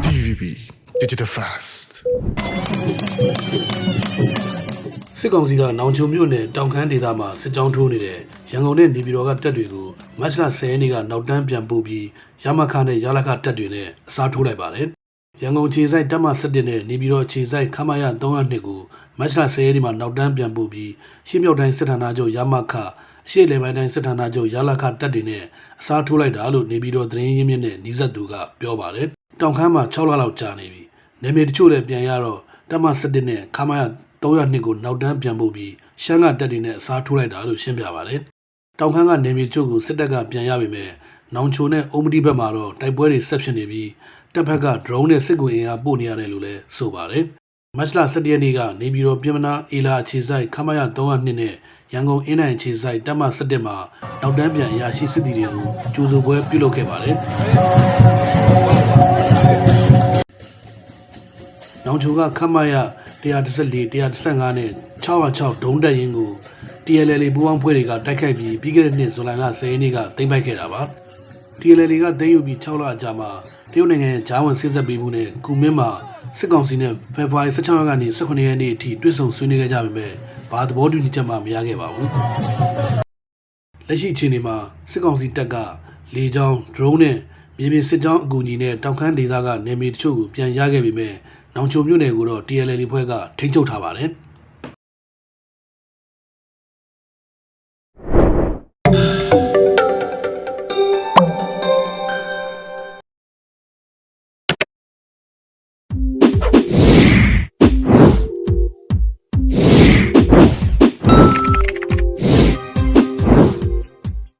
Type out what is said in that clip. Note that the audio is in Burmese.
DVB Digital Fast စစ်ကောင်စီကနောင်ချုံမြို့နယ်တောင်ခမ်းဒေသမှာစစ်ကြောင်းထိုးနေတဲ့ရန်ကုန်နဲ့နေပြည်တော်ကတပ်တွေကိုမတ်လ10ရက်နေ့ကနောက်တန်းပြန်ပို့ပြီးရမခနဲ့ရလခတပ်တွေနဲ့အစားထိုးလိုက်ပါတယ်။ရန်ကုန်ခြေဆိုင်တပ်မ17နဲ့နေပြည်တော်ခြေဆိုင်ခမရ302ကိုမတ်လ10ရက်နေ့မှာနောက်တန်းပြန်ပို့ပြီးရှင်းမြောက်တိုင်းစစ်ဌာနချုပ်ရမခအရှိလေပိုင်းတိုင်းစစ်ဌာနချုပ်ရလခတပ်တွေနဲ့အစားထိုးလိုက်တာလို့နေပြည်တော်သတင်းရင်းမြစ်နဲ့နီးစပ်သူကပြောပါတယ်။ တောင်ခမ်းမှာ6လလောက်ကြာနေပြီ။နေမြေတချို့လည်းပြန်ရတော့တပ်မ17နဲ့ခမရ302ကိုနောက်တန်းပြန်ပို့ပြီးရှမ်းကတပ်တွေနဲ့အစားထိုးလိုက်တာလို့ရှင်းပြပါတယ်။တောင်ခမ်းကနေမြေချုပ်ကိုစစ်တပ်ကပြန်ရပေမဲ့နောင်ချိုနဲ့အုံမတီဘက်မှာတော့တိုက်ပွဲတွေဆက်ဖြစ်နေပြီးတပ်ဖက်က drone နဲ့စစ်ကူအင်အားပို့နေရတယ်လို့လည်းဆိုပါတယ်။မတ်လ17ရက်နေ့ကနေပြည်တော်ပြည်မနာအေလာအခြေဆိုင်ခမရ302နဲ့ရန်ကုန်အင်းနိုင်အခြေဆိုင်တပ်မ17မှာနောက်တန်းပြန်ရရှိစစ်တီတွေကိုကြိုးစိုးပွဲပြုလုပ်ခဲ့ပါတယ်။ နောင်ချိုကခမရ114 115နဲ့606ဒုံးတက်ရင်ကို TLL ပူးပေါင်းဖွဲ့တွေကတိုက်ခိုက်ပြီးပြီးခဲ့တဲ့နှစ်ဇူလိုင်လ10ရက်နေ့ကသိမ်းပိုက်ခဲ့တာပါ TLL ကသိမ်းယူပြီး6လအကြာမှာတရုတ်နိုင်ငံရဲ့ဂျားဝင်စစ်ဆက်ပေးမှုနဲ့ကုမင်းမှာစစ်ကောင်စီနဲ့ဖေဖော်ဝါရီ16ရက်ကနေ18ရက်နေ့အထိတွေ့ဆုံဆွေးနွေးခဲ့ကြပေမဲ့ဘာသဘောတူညီချက်မှမရခဲ့ပါဘူးလက်ရှိအခြေအနေမှာစစ်ကောင်စီတပ်ကလေကြောင်း drone နဲ့မြေပြင်စစ်ကြောင်းအကူအညီနဲ့တောင်ခမ်းဒေသကနေမြေတချို့ကိုပြန်ရခဲ့ပေမဲ့ နောင်ချုံမြို့နယ်ကိုတော့ TLL ဖွဲ့ကထိန်းချုပ်ထားပါတယ်။